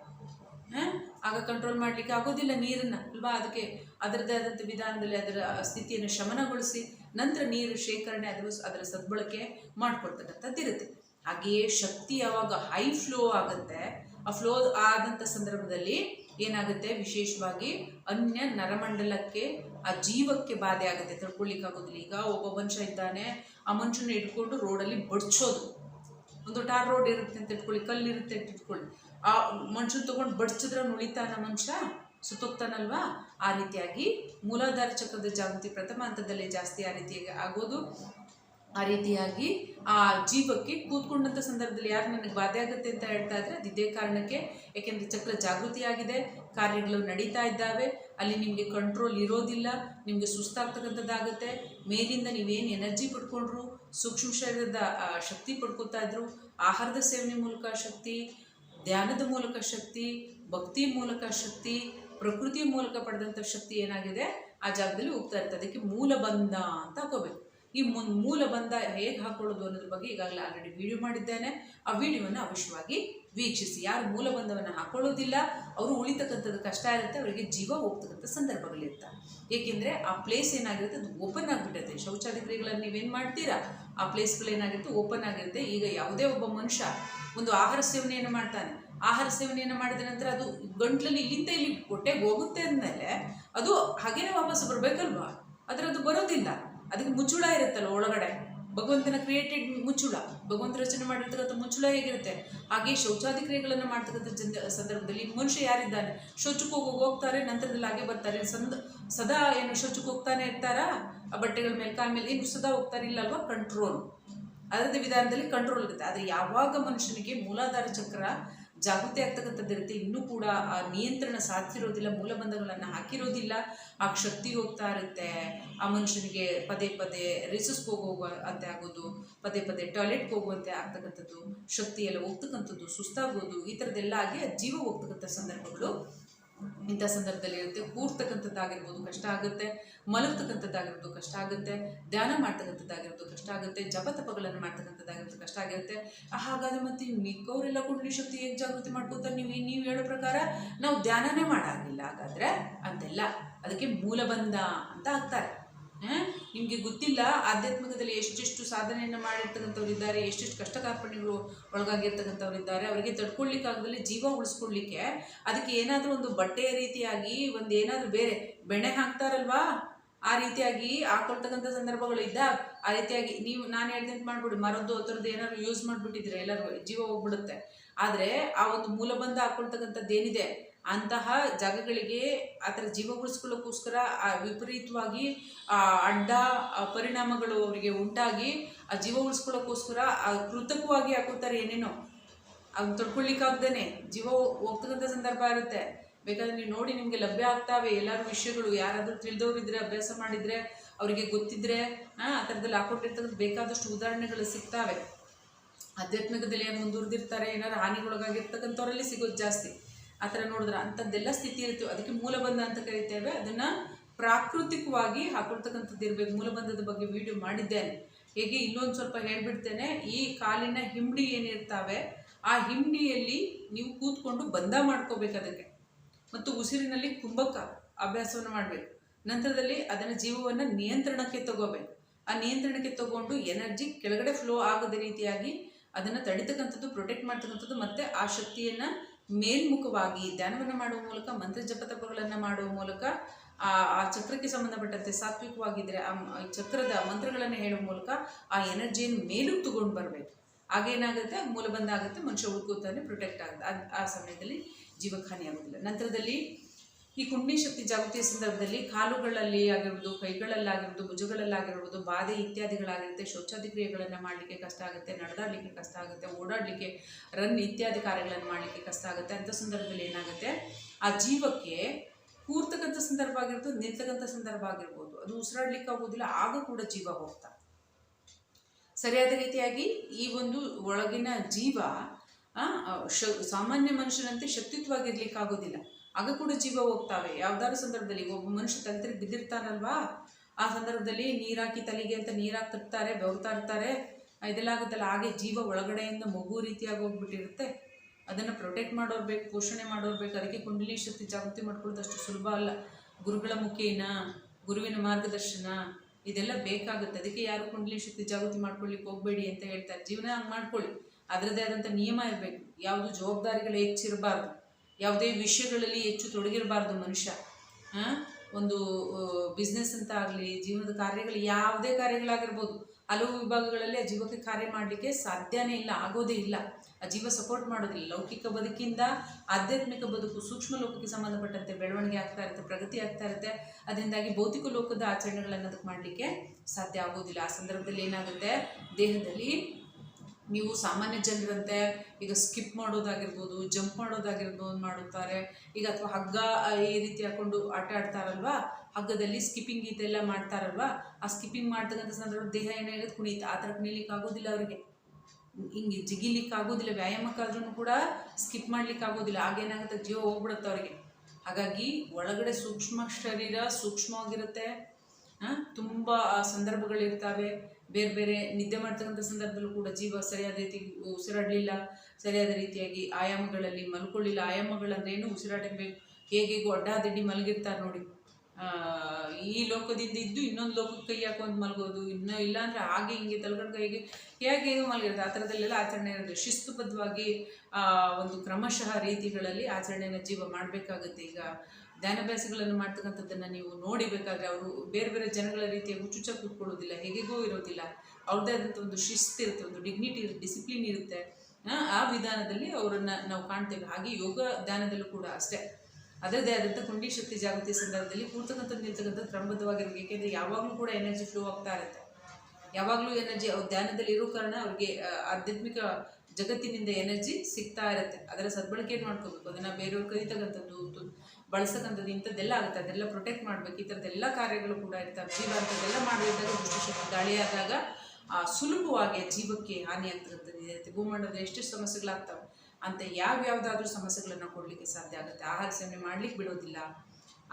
ಆಗ ಕಂಟ್ರೋಲ್ ಮಾಡಲಿಕ್ಕೆ ಆಗೋದಿಲ್ಲ ನೀರನ್ನು, ಅಲ್ವಾ? ಅದಕ್ಕೆ ಅದರದ್ದೇ ಆದಂಥ ವಿಧಾನದಲ್ಲಿ ಅದರ ಸ್ಥಿತಿಯನ್ನು ಶಮನಗೊಳಿಸಿ ನಂತರ ನೀರು ಶೇಖರಣೆ ಅದರ ಅದರ ಸದ್ಬಳಕೆ ಮಾಡ್ಕೊಡ್ತಕ್ಕಂಥದ್ದು ಇರುತ್ತೆ. ಹಾಗೆಯೇ ಶಕ್ತಿ ಯಾವಾಗ ಹೈ ಫ್ಲೋ ಆಗುತ್ತೆ, ಆ ಫ್ಲೋ ಆದಂಥ ಸಂದರ್ಭದಲ್ಲಿ ಏನಾಗುತ್ತೆ? ವಿಶೇಷವಾಗಿ ಅನ್ಯ ನರಮಂಡಲಕ್ಕೆ, ಆ ಜೀವಕ್ಕೆ ಬಾಧೆ ಆಗುತ್ತೆ. ತಡ್ಕೊಳ್ಳಿಕ್ಕೆ ಆಗೋದಿಲ್ಲ. ಈಗ ಒಬ್ಬ ಮನುಷ್ಯ ಇದ್ದಾನೆ, ಆ ಮನುಷ್ಯನ ಇಟ್ಕೊಂಡು ರೋಡಲ್ಲಿ ಬಡ್ಸೋದು. ಒಂದು ಟಾರ್ ರೋಡ್ ಇರುತ್ತೆ ಅಂತ ಇಟ್ಕೊಳ್ಳಿ, ಕಲ್ಲಿರುತ್ತೆ ಅಂತ ಇಟ್ಕೊಳ್ಳಿ. ಆ ಮನುಷ್ಯನ ತಗೊಂಡು ಬಡ್ಸಿದ್ರೆ ಉಳಿತಾನ ಮನುಷ್ಯ? ಸುತ್ತೋಗ್ತಾನಲ್ವಾ ಆ ರೀತಿಯಾಗಿ ಮೂಲಾಧಾರ ಚಕ್ರದ ಜಾಗೃತಿ ಪ್ರಥಮ ಹಂತದಲ್ಲೇ ಜಾಸ್ತಿ ಆ ರೀತಿಯಾಗಿ ಆಗೋದು. ಆ ರೀತಿಯಾಗಿ ಆ ಜೀವಕ್ಕೆ ಕೂತ್ಕೊಂಡಂಥ ಸಂದರ್ಭದಲ್ಲಿ ಯಾರು ನನಗೆ ಬಾಧೆ ಆಗುತ್ತೆ ಅಂತ ಹೇಳ್ತಾ ಇದ್ರೆ ಅದು ಇದೇ ಕಾರಣಕ್ಕೆ. ಏಕೆಂದರೆ ಚಕ್ರ ಜಾಗೃತಿಯಾಗಿದೆ, ಕಾರ್ಯಗಳು ನಡೀತಾ ಇದ್ದಾವೆ, ಅಲ್ಲಿ ನಿಮಗೆ ಕಂಟ್ರೋಲ್ ಇರೋದಿಲ್ಲ, ನಿಮಗೆ ಸುಸ್ತಾಗ್ತಕ್ಕಂಥದ್ದಾಗುತ್ತೆ, ಮೇಲಿಂದ ನೀವೇನು ಎನರ್ಜಿ ಪಡ್ಕೊಂಡ್ರು, ಸೂಕ್ಷ್ಮ ಶರೀರದ ಶಕ್ತಿ ಪಡ್ಕೊತಾ ಇದ್ರು, ಆಹಾರದ ಸೇವನೆ ಮೂಲಕ ಶಕ್ತಿ, ಧ್ಯಾನದ ಮೂಲಕ ಶಕ್ತಿ, ಭಕ್ತಿ ಮೂಲಕ ಶಕ್ತಿ ಪ್ರಕೃತಿ ಮೂಲಕ ಪಡೆದಂಥ ಶಕ್ತಿ ಏನಾಗಿದೆ? ಆ ಜಾಗದಲ್ಲಿ ಹೋಗ್ತಾ ಇರ್ತದೆ ಅದಕ್ಕೆ ಮೂಲಬಂಧ ಅಂತ ಹಾಕೋಬೇಕು. ಈ ಮುನ್ ಮೂಲಬಂಧ ಹೇಗೆ ಹಾಕೊಳ್ಳೋದು ಅನ್ನೋದ್ರ ಬಗ್ಗೆ ಈಗಾಗಲೇ ಆಲ್ರೆಡಿ ವಿಡಿಯೋ ಮಾಡಿದ್ದೇನೆ. ಆ ವಿಡಿಯೋವನ್ನು ಅವಶ್ಯವಾಗಿ ವೀಕ್ಷಿಸಿ. ಯಾರು ಮೂಲಬಂಧವನ್ನು ಹಾಕೊಳ್ಳೋದಿಲ್ಲ, ಅವರು ಉಳಿತಕ್ಕಂಥದ್ದು ಕಷ್ಟ ಇರುತ್ತೆ, ಅವರಿಗೆ ಜೀವ ಹೋಗ್ತಕ್ಕಂಥ ಸಂದರ್ಭಗಳಿರುತ್ತೆ. ಏಕೆಂದರೆ ಆ ಪ್ಲೇಸ್ ಏನಾಗಿರುತ್ತೆ? ಅದು ಓಪನ್ ಆಗಿಬಿಡುತ್ತೆ ಶೌಚಾಲಯ ಕ್ರಿಯೆಗಳನ್ನು ನೀವೇನು ಮಾಡ್ತೀರಾ? ಆ ಪ್ಲೇಸ್ಗಳು ಏನಾಗಿರುತ್ತೆ ಓಪನ್ ಆಗಿರುತ್ತೆ. ಈಗ ಯಾವುದೇ ಒಬ್ಬ ಮನುಷ್ಯ ಒಂದು ಆಹಾರ ಸೇವನೆಯನ್ನು ಮಾಡ್ತಾನೆ. ಆಹಾರ ಸೇವನೆಯನ್ನು ಮಾಡಿದ ನಂತರ ಅದು ಗಂಟ್ಲಲ್ಲಿ ಇಲ್ಲಿಂದ ಇಲ್ಲಿ ಹೊಟ್ಟೆಗೆ ಹೋಗುತ್ತೆ ಅಂದಮೇಲೆ ಅದು ಹಾಗೇನೆ ವಾಪಸ್ ಬರಬೇಕಲ್ವಾ? ಅದು ಬರೋದಿಲ್ಲ. ಅದಕ್ಕೆ ಮುಚ್ಚುಳ ಇರುತ್ತಲ್ಲ ಒಳಗಡೆ. ಭಗವಂತನ ಕ್ರಿಯೇಟೆಡ್ ಮುಚ್ಚುಳ. ಭಗವಂತ ರಚನೆ ಮಾಡಿರ್ತಕ್ಕಂಥ ಮುಚ್ಚುಳ ಹೇಗಿರುತ್ತೆ? ಹಾಗೆ ಶೌಚಾದಿ ಕ್ರಿಯೆಗಳನ್ನು ಮಾಡ್ತಕ್ಕಂಥ ಸಂದರ್ಭದಲ್ಲಿ ಮನುಷ್ಯ ಯಾರಿದ್ದಾನೆ? ಶೌಚಕ್ಕೆ ಹೋಗಿ ಹೋಗ್ತಾರೆ, ನಂತರದಲ್ಲಿ ಹಾಗೆ ಬರ್ತಾರೆ. ಸಂದ ಸದಾ ಏನು ಶೌಚಕ್ಕೆ ಹೋಗ್ತಾನೆ ಇರ್ತಾರಾ? ಆ ಬಟ್ಟೆಗಳ ಮೇಲೆ, ಕಾಲ ಮೇಲೆ ಏನು ಸದಾ ಹೋಗ್ತಾರೆ ಇಲ್ಲ ಅಲ್ವಾ ಕಂಟ್ರೋಲ್ ಅದರದ್ದು ವಿಧಾನದಲ್ಲಿ ಕಂಟ್ರೋಲ್ ಇರುತ್ತೆ. ಆದರೆ ಯಾವಾಗ ಮನುಷ್ಯನಿಗೆ ಮೂಲಾಧಾರ ಚಕ್ರ ಜಾಗೃತಿ ಆಗ್ತಕ್ಕಂಥದ್ದು ಇರುತ್ತೆ. ಇನ್ನೂ ಕೂಡ ಆ ನಿಯಂತ್ರಣ ಸಾಧಿಸಿರೋದಿಲ್ಲ ಮೂಲಬಂಧಗಳನ್ನು ಹಾಕಿರೋದಿಲ್ಲ. ಆ ಶಕ್ತಿ ಹೋಗ್ತಾ ಇರುತ್ತೆ. ಆ ಮನುಷ್ಯನಿಗೆ ಪದೇ ಪದೇ ರಿಸಸ್ಗೆ ಹೋಗುವ ಅಂತೆ ಆಗೋದು, ಪದೇ ಪದೇ ಟಾಯ್ಲೆಟ್ಗೆ ಹೋಗುವಂತೆ ಆಗ್ತಕ್ಕಂಥದ್ದು, ಶಕ್ತಿ ಎಲ್ಲ ಹೋಗ್ತಕ್ಕಂಥದ್ದು, ಸುಸ್ತಾಗೋದು, ಈ ಥರದ್ದೆಲ್ಲ ಆಗಿ ಜೀವ ಹೋಗ್ತಕ್ಕಂಥ ಸಂದರ್ಭಗಳು ಇಂಥ ಸಂದರ್ಭದಲ್ಲಿ ಇರುತ್ತೆ. ಕೂರ್ತಕ್ಕಂಥದ್ದಾಗಿರ್ಬೋದು ಕಷ್ಟ ಆಗುತ್ತೆ ಮಲಗ್ತಕ್ಕಂಥದ್ದಾಗಿರ್ಬೋದು ಕಷ್ಟ ಆಗುತ್ತೆ, ಧ್ಯಾನ ಮಾಡ್ತಕ್ಕಂಥದ್ದಾಗಿರ್ಬೋದು ಕಷ್ಟ ಆಗುತ್ತೆ ಜಪ ತಪಗಳನ್ನು ಮಾಡ್ತಕ್ಕಂಥದ್ದಾಗಿರ್ಬೋದು ಕಷ್ಟ ಆಗಿರುತ್ತೆ. ಹಾಗಾದ್ರೆ ಮತ್ತೆ ಮಿಕ್ಕವರೆಲ್ಲ ಕುಂಡಲಿ ಶಕ್ತಿ ಹೇಗೆ ಜಾಗೃತಿ ಮಾಡ್ಕೋತಾರೆ? ನೀವು ನೀವು ಹೇಳೋ ಪ್ರಕಾರ ನಾವು ಧ್ಯಾನನೇ ಮಾಡಾಗಿಲ್ಲ ಹಾಗಾದ್ರೆ ಅಂತೆಲ್ಲ. ಅದಕ್ಕೆ ಮೂಲಬಂಧ ಅಂತ ಆಗ್ತಾರೆ. ನಿಮಗೆ ಗೊತ್ತಿಲ್ಲ, ಆಧ್ಯಾತ್ಮಿಕದಲ್ಲಿ ಎಷ್ಟೆಷ್ಟು ಸಾಧನೆಯನ್ನು ಮಾಡಿರ್ತಕ್ಕಂಥವ್ರು ಇದ್ದಾರೆ ಎಷ್ಟೆಷ್ಟು ಕಷ್ಟ ಕಾರ್ಪಣ್ಯಗಳು ಒಳಗಾಗಿರ್ತಕ್ಕಂಥವ್ರು ಇದ್ದಾರೆ ಅವರಿಗೆ ತಡ್ಕೊಳ್ಲಿಕ್ಕಾಗದಲ್ಲಿ ಜೀವ ಉಳಿಸ್ಕೊಳ್ಳಿಕ್ಕೆ ಅದಕ್ಕೆ ಏನಾದರೂ ಒಂದು ಬಟ್ಟೆಯ ರೀತಿಯಾಗಿ, ಒಂದು ಏನಾದರೂ ಬೇರೆ ಬೆಣೆ ಹಾಕ್ತಾರಲ್ವಾ? ಆ ರೀತಿಯಾಗಿ ಹಾಕೊಳ್ತಕ್ಕಂಥ ಸಂದರ್ಭಗಳು ಇದ್ದ, ಆ ರೀತಿಯಾಗಿ ನೀವು, ನಾನು ಹೇಳ್ದಂತ ಮಾಡ್ಬಿಡಿ, ಮರದ್ದು ಥರದ್ದು ಏನಾದ್ರು ಯೂಸ್ ಮಾಡಿಬಿಟ್ಟಿದ್ರೆ ಎಲ್ಲರೂ ಜೀವ ಹೋಗ್ಬಿಡುತ್ತೆ. ಆದರೆ ಆ ಒಂದು ಮೂಲಬಂಧ ಹಾಕೊಳ್ತಕ್ಕಂಥದ್ದು ಏನಿದೆ ಅಂತಹ ಜಾಗಗಳಿಗೆ ಆ ಥರ ಜೀವ ಉಳಿಸ್ಕೊಳ್ಳೋಕ್ಕೋಸ್ಕರ ವಿಪರೀತವಾಗಿ ಅಡ್ಡ ಪರಿಣಾಮಗಳು ಅವರಿಗೆ ಉಂಟಾಗಿ ಆ ಜೀವ ಉಳಿಸ್ಕೊಳ್ಳೋಕ್ಕೋಸ್ಕರ ಆ ಕೃತಕವಾಗಿ ಹಾಕೋತಾರೆ ಏನೇನೋ. ಅದು ತಡ್ಕೊಳ್ಳಿಕ್ಕಾಗ್ದೇನೆ ಜೀವ ಹೋಗ್ತಕ್ಕಂಥ ಸಂದರ್ಭ ಇರುತ್ತೆ. ಬೇಕಾದ್ರೆ ನೀವು ನೋಡಿ ನಿಮಗೆ ಲಭ್ಯ ಆಗ್ತಾವೆ ಎಲ್ಲರೂ ವಿಷಯಗಳು. ಯಾರಾದರೂ ತಿಳಿದವ್ರು ಇದ್ರೆ ಅಭ್ಯಾಸ ಮಾಡಿದರೆ, ಅವರಿಗೆ ಗೊತ್ತಿದ್ರೆ, ಆ ಥರದಲ್ಲಿ ಹಾಕೊಟ್ಟಿರ್ತಕ್ಕಂಥ ಬೇಕಾದಷ್ಟು ಉದಾಹರಣೆಗಳು ಸಿಗ್ತಾವೆ. ಆಧ್ಯಾತ್ಮಿಕದಲ್ಲಿ ಏನು ಮುಂದುವರೆದಿರ್ತಾರೆ, ಏನಾದ್ರು ಹಾನಿಗೊಳಗಾಗಿರ್ತಕ್ಕಂಥವ್ರಲ್ಲಿ ಸಿಗೋದು ಜಾಸ್ತಿ. ಆ ಥರ ನೋಡಿದ್ರೆ ಅಂಥದ್ದೆಲ್ಲ ಸ್ಥಿತಿ ಇರ್ತೀವಿ ಅದಕ್ಕೆ ಮೂಲಬಂಧ ಅಂತ ಕರಿತೇವೆ. ಅದನ್ನು ಪ್ರಾಕೃತಿಕವಾಗಿ ಹಾಕೊಳ್ತಕ್ಕಂಥದ್ದು ಇರಬೇಕು. ಮೂಲಬಂಧದ ಬಗ್ಗೆ ವಿಡಿಯೋ ಮಾಡಿದ್ದೇನೆ ಹೇಗೆ ಇಲ್ಲೊಂದು ಸ್ವಲ್ಪ ಹೇಳಿಬಿಡ್ತೇನೆ. ಈ ಕಾಲಿನ ಹಿಂಬಡಿ ಏನಿರ್ತಾವೆ, ಆ ಹಿಂಬಡಿಯಲ್ಲಿ ನೀವು ಕೂತ್ಕೊಂಡು ಬಂಧ ಮಾಡ್ಕೋಬೇಕು ಅದಕ್ಕೆ. ಮತ್ತು ಉಸಿರಿನಲ್ಲಿ ಕುಂಭಕ ಅಭ್ಯಾಸವನ್ನು ಮಾಡಬೇಕು. ನಂತರದಲ್ಲಿ ಅದನ್ನು ಜೀವವನ್ನು ನಿಯಂತ್ರಣಕ್ಕೆ ತಗೋಬೇಕು. ಆ ನಿಯಂತ್ರಣಕ್ಕೆ ತಗೊಂಡು ಎನರ್ಜಿ ಕೆಳಗಡೆ ಫ್ಲೋ ಆಗದ ರೀತಿಯಾಗಿ ಅದನ್ನು ತಡಿತಕ್ಕಂಥದ್ದು ಪ್ರೊಟೆಕ್ಟ್ ಮಾಡ್ತಕ್ಕಂಥದ್ದು ಮತ್ತು ಆ ಶಕ್ತಿಯನ್ನು ಮೇಲ್ಮುಖವಾಗಿ ಧ್ಯಾನವನ್ನು ಮಾಡುವ ಮೂಲಕ, ಮಂತ್ರ ಜಪತಪಗಳನ್ನು ಮಾಡುವ ಮೂಲಕ, ಆ ಚಕ್ರಕ್ಕೆ ಸಂಬಂಧಪಟ್ಟಂತೆ ಸಾತ್ವಿಕವಾಗಿದ್ದರೆ ಆ ಚಕ್ರದ ಮಂತ್ರಗಳನ್ನು ಹೇಳುವ ಮೂಲಕ ಆ ಎನರ್ಜಿಯನ್ನು ಮೇಲೂ ತಗೊಂಡು ಬರಬೇಕು. ಆಗೇನಾಗುತ್ತೆ ಮೂಲಬಂಧ ಆಗುತ್ತೆ ಮನುಷ್ಯ ಉಳ್ಕೋತಾನೆ ಪ್ರೊಟೆಕ್ಟ್ ಆಗುತ್ತೆ. ಆ ಸಮಯದಲ್ಲಿ ಜೀವಕ್ಕೆ ಹಾನಿ ನಂತರದಲ್ಲಿ ಈ ಕುಂಡಲಿ ಶಕ್ತಿ ಜಾಗೃತಿಯ ಸಂದರ್ಭದಲ್ಲಿ ಕಾಲುಗಳಲ್ಲಿ ಆಗಿರ್ಬೋದು, ಕೈಗಳಲ್ಲಾಗಿರ್ಬೋದು, ಭುಜಗಳಲ್ಲಾಗಿರ್ಬೋದು, ಬಾಧೆ ಇತ್ಯಾದಿಗಳಾಗಿರುತ್ತೆ. ಶೌಚಾದಿ ಕ್ರಿಯೆಗಳನ್ನು ಮಾಡಲಿಕ್ಕೆ ಕಷ್ಟ ಆಗುತ್ತೆ, ನಡೆದಾಡಲಿಕ್ಕೆ ಕಷ್ಟ ಆಗುತ್ತೆ, ಓಡಾಡಲಿಕ್ಕೆ ರನ್ ಇತ್ಯಾದಿ ಕಾರ್ಯಗಳನ್ನು ಮಾಡಲಿಕ್ಕೆ ಕಷ್ಟ ಆಗುತ್ತೆ. ಅಂಥ ಸಂದರ್ಭದಲ್ಲಿ ಏನಾಗುತ್ತೆ? ಆ ಜೀವಕ್ಕೆ ಕೂರ್ತಕ್ಕಂಥ ಸಂದರ್ಭ ಆಗಿರ್ಬೋದು ನಿಲ್ತಕ್ಕಂಥ ಸಂದರ್ಭ ಆಗಿರ್ಬೋದು, ಅದು ಉಸಿರಾಡ್ಲಿಕ್ಕೆ ಆಗೋದಿಲ್ಲ ಆಗ ಕೂಡ ಜೀವ ಹೋಗ್ತಾ. ಸರಿಯಾದ ರೀತಿಯಾಗಿ ಈ ಒಂದು ಒಳಗಿನ ಜೀವ ಸಾಮಾನ್ಯ ಮನುಷ್ಯನಂತೆ ಶಕ್ತಿತ್ವವಾಗಿರ್ಲಿಕ್ಕೆ ಆಗೋದಿಲ್ಲ ಆಗ ಕೂಡ ಜೀವ ಹೋಗ್ತಾವೆ. ಯಾವ್ದಾದ್ರು ಸಂದರ್ಭದಲ್ಲಿ ಒಬ್ಬ ಮನುಷ್ಯ ತಲೆ ಬಿದ್ದಿರ್ತಾನಲ್ವಾ? ಆ ಸಂದರ್ಭದಲ್ಲಿ ನೀರಾಕಿ ತಲೆಗೆ ಅಂತ ನೀರಾಕಿ ತರ್ತಾರೆ ಬೆವ್ತಾ ಇರ್ತಾರೆ. ಇದೆಲ್ಲ ಆಗುತ್ತಲ್ಲ, ಹಾಗೆ ಜೀವ ಒಳಗಡೆಯಿಂದ ಮಗು ರೀತಿಯಾಗಿ ಹೋಗ್ಬಿಟ್ಟಿರುತ್ತೆ. ಅದನ್ನು ಪ್ರೊಟೆಕ್ಟ್ ಮಾಡೋರ್ಬೇಕು ಪೋಷಣೆ ಮಾಡೋರ್ಬೇಕು ಅದಕ್ಕೆ ಕುಂಡಲಿ ಶಕ್ತಿ ಜಾಗೃತಿ ಮಾಡ್ಕೊಳ್ಳೋದಷ್ಟು ಸುಲಭ ಅಲ್ಲ. ಗುರುಗಳ ಮುಖೇನ, ಗುರುವಿನ ಮಾರ್ಗದರ್ಶನ, ಇದೆಲ್ಲ ಬೇಕಾಗುತ್ತೆ. ಅದಕ್ಕೆ ಯಾರು ಕುಂಡಲಿ ಶಕ್ತಿ ಜಾಗೃತಿ ಮಾಡ್ಕೊಳ್ಳಿಕ್ಕೆ ಹೋಗಬೇಡಿ ಅಂತ ಹೇಳ್ತಾರೆ. ಜೀವನ ಹಂಗೆ ಮಾಡ್ಕೊಳ್ಳಿ. ಅದರದ್ದೇ ಆದಂಥ ನಿಯಮ ಇರಬೇಕು. ಯಾವುದು ಜವಾಬ್ದಾರಿಗಳು ಹೆಚ್ಚಿರಬಾರ್ದು. ಯಾವುದೇ ವಿಷಯಗಳಲ್ಲಿ ಹೆಚ್ಚು ತೊಡಗಿರಬಾರ್ದು ಮನುಷ್ಯ? ಒಂದು ಬಿಸ್ನೆಸ್ ಅಂತ ಆಗಲಿ, ಜೀವನದ ಕಾರ್ಯಗಳು ಯಾವುದೇ ಕಾರ್ಯಗಳಾಗಿರ್ಬೋದು. ಹಲವು ವಿಭಾಗಗಳಲ್ಲಿ ಆ ಜೀವಕ್ಕೆ ಕಾರ್ಯ ಮಾಡಲಿಕ್ಕೆ ಸಾಧ್ಯನೇ ಇಲ್ಲ, ಆಗೋದೇ ಇಲ್ಲ. ಆ ಜೀವ ಸಪೋರ್ಟ್ ಮಾಡೋದಿಲ್ಲ. ಲೌಕಿಕ ಬದುಕಿಂದ ಆಧ್ಯಾತ್ಮಿಕ ಬದುಕು, ಸೂಕ್ಷ್ಮ ಲೋಕಕ್ಕೆ ಸಂಬಂಧಪಟ್ಟಂತೆ ಬೆಳವಣಿಗೆ ಆಗ್ತಾ ಇರುತ್ತೆ, ಪ್ರಗತಿ ಆಗ್ತಾ ಇರುತ್ತೆ. ಅದರಿಂದಾಗಿ ಭೌತಿಕ ಲೋಕದ ಆಚರಣೆಗಳನ್ನು ಅದಕ್ಕೆ ಮಾಡಲಿಕ್ಕೆ ಸಾಧ್ಯ ಆಗೋದಿಲ್ಲ. ಆ ಸಂದರ್ಭದಲ್ಲಿ ಏನಾಗುತ್ತೆ? ದೇಹದಲ್ಲಿ ನೀವು ಸಾಮಾನ್ಯ ಜನರಂತೆ ಈಗ ಸ್ಕಿಪ್ ಮಾಡೋದಾಗಿರ್ಬೋದು ಜಂಪ್ ಮಾಡೋದಾಗಿರ್ಬೋದು ಮಾಡುತ್ತಾರೆ. ಈಗ ಅಥವಾ ಹಗ್ಗ ಈ ರೀತಿ ಹಾಕೊಂಡು ಆಟ ಆಡ್ತಾರಲ್ವಾ? ಹಗ್ಗದಲ್ಲಿ ಸ್ಕಿಪ್ಪಿಂಗ್ ಇದೆಲ್ಲ ಮಾಡ್ತಾರಲ್ವಾ? ಆ ಸ್ಕಿಪ್ಪಿಂಗ್ ಮಾಡ್ತಕ್ಕಂಥ ಸಂದರ್ಭ ದೇಹ ಏನಾಗುತ್ತೆ ಕುಣಿತ ಆ ಥರ ಕುಣಿಲಿಕ್ಕೆ ಆಗೋದಿಲ್ಲ ಅವರಿಗೆ. ಹಿಂಗೆ ಜಿಗಿಲಿಕ್ಕೆ ಆಗೋದಿಲ್ಲ. ವ್ಯಾಯಾಮಕ್ಕಾದ್ರೂ ಕೂಡ ಸ್ಕಿಪ್ ಮಾಡ್ಲಿಕ್ಕೆ ಆಗೋದಿಲ್ಲ. ಆಗೇನಾಗುತ್ತೆ ಜೀವ ಹೋಗ್ಬಿಡುತ್ತೆ ಅವರಿಗೆ. ಹಾಗಾಗಿ ಒಳಗಡೆ ಸೂಕ್ಷ್ಮ ಶರೀರ ಸೂಕ್ಷ್ಮವಾಗಿರುತ್ತೆ. ತುಂಬ ಸಂದರ್ಭಗಳಿರ್ತವೆ ಬೇರೆ ಬೇರೆ ನಿದ್ದೆ ಮಾಡ್ತಕ್ಕಂಥ ಸಂದರ್ಭದಲ್ಲೂ ಕೂಡ ಜೀವ ಸರಿಯಾದ ರೀತಿ, ಉಸಿರಾಡಲಿಲ್ಲ, ಸರಿಯಾದ ರೀತಿಯಾಗಿ ಆಯಾಮಗಳಲ್ಲಿ ಮಲ್ಕೊಳ್ಳಿಲ್ಲ. ಆಯಾಮಗಳಂದ್ರೆ ಏನು ಉಸಿರಾಟಕ್ಕೆ ಹೇಗೆಗೂ ಹೇಗೆ ಅಡ್ಡಾದಿಡ್ಡಿ ಮಲಗಿರ್ತಾರೆ ನೋಡಿ. ಈ ಲೋಕದಿಂದ ಇದ್ದು ಇನ್ನೊಂದು ಲೋಕಕ್ಕೆ ಕೈ ಹಾಕೊಂಡು ಮಲಗೋದು, ಇನ್ನೂ ಇಲ್ಲ ಅಂದರೆ ಹಾಗೆ ಹಿಂಗೆ ತಳ್ಕೊಂಡು ಕೈಗೆ ಹೇಗೆ ಹೇಗೆ ಮಲಗಿರುತ್ತೆ. ಆ ಥರದಲ್ಲೆಲ್ಲ ಆಚರಣೆ ಇರುತ್ತೆ. ಶಿಸ್ತುಬದ್ಧವಾಗಿ ಒಂದು ಕ್ರಮಶಃ ರೀತಿಗಳಲ್ಲಿ ಆಚರಣೆನ ಜೀವ ಮಾಡಬೇಕಾಗುತ್ತೆ. ಈಗ ಧ್ಯಾನಾಭ್ಯಾಸಗಳನ್ನು ಮಾಡ್ತಕ್ಕಂಥದ್ದನ್ನು ನೀವು ನೋಡಿಬೇಕಾದ್ರೆ ಅವರು ಬೇರೆ ಬೇರೆ ಜನಗಳ ರೀತಿಯ ಹುಚ್ಚುಚ್ಚ ಕೂತ್ಕೊಳ್ಳೋದಿಲ್ಲ ಹೇಗೆಗೋ ಇರೋದಿಲ್ಲ. ಅವ್ರದ್ದೇ ಆದಂಥ ಒಂದು ಶಿಸ್ತು ಇರುತ್ತೆ ಒಂದು ಡಿಗ್ನಿಟಿ ಇರುತ್ತೆ ಡಿಸಿಪ್ಲಿನ್ ಇರುತ್ತೆ. ಆ, ವಿಧಾನದಲ್ಲಿ ಅವರನ್ನು ನಾವು ಕಾಣ್ತೇವೆ. ಹಾಗೆ ಯೋಗ ಧ್ಯಾನದಲ್ಲೂ ಕೂಡ ಅಷ್ಟೇ. ಅದರದೇ ಆದಂಥ ಕುಂಡಿ ಶಕ್ತಿ ಜಾಗೃತಿ ಸಂದರ್ಭದಲ್ಲಿ ಕೂರ್ತಕ್ಕಂಥದ್ದು ನಿಲ್ತಕ್ಕಂಥದ್ದು ಕ್ರಮಬದ್ಧವಾಗಿರಬೇಕು ಏಕೆಂದರೆ ಯಾವಾಗಲೂ ಕೂಡ ಎನರ್ಜಿ ಫ್ಲೋ ಆಗ್ತಾ ಇರುತ್ತೆ. ಯಾವಾಗಲೂ ಎನರ್ಜಿ ಅವ್ರ ಧ್ಯಾನದಲ್ಲಿ ಇರೋ ಕಾರಣ ಅವ್ರಿಗೆ ಆಧ್ಯಾತ್ಮಿಕ ಜಗತ್ತಿನಿಂದ ಎನರ್ಜಿ ಸಿಗ್ತಾ ಇರುತ್ತೆ. ಅದರ ಸದ್ಬಳಕೆ ಮಾಡ್ಕೋಬೇಕು? ಅದನ್ನು ಬೇರೆಯವ್ರು ಕಲಿತಕ್ಕಂಥದ್ದು ಬಳಸ್ತಕ್ಕಂಥದ್ದು ಇಂಥದ್ದೆಲ್ಲ ಆಗುತ್ತೆ. ಅದೆಲ್ಲ ಪ್ರೊಟೆಕ್ಟ್ ಮಾಡಬೇಕು. ಈ ಥರದ್ದೆಲ್ಲ ಕಾರ್ಯಗಳು ಕೂಡ ಇರ್ತವೆ. ಜೀವ ಅಂಥದ್ದೆಲ್ಲ ಮಾಡಬೇಕಾದ್ರೆ ದುಷ್ಟಶಕ್ತಿ ದಾಳಿಯಾದಾಗ ಸುಲಭವಾಗಿ ಜೀವಕ್ಕೆ ಹಾನಿ ಆಗ್ತಕ್ಕಂಥದ್ದು ಇರುತ್ತೆ ಭೂಮಂಡಲದ ಎಷ್ಟು ಸಮಸ್ಯೆಗಳಾಗ್ತವೆ ಅಂತ ಯಾವ್ಯಾವುದಾದ್ರೂ ಸಮಸ್ಯೆಗಳನ್ನು ಕೊಡಲಿಕ್ಕೆ ಸಾಧ್ಯ ಆಗುತ್ತೆ. ಆಹಾರ ಸೇವನೆ ಮಾಡ್ಲಿಕ್ಕೆ ಬಿಡೋದಿಲ್ಲ.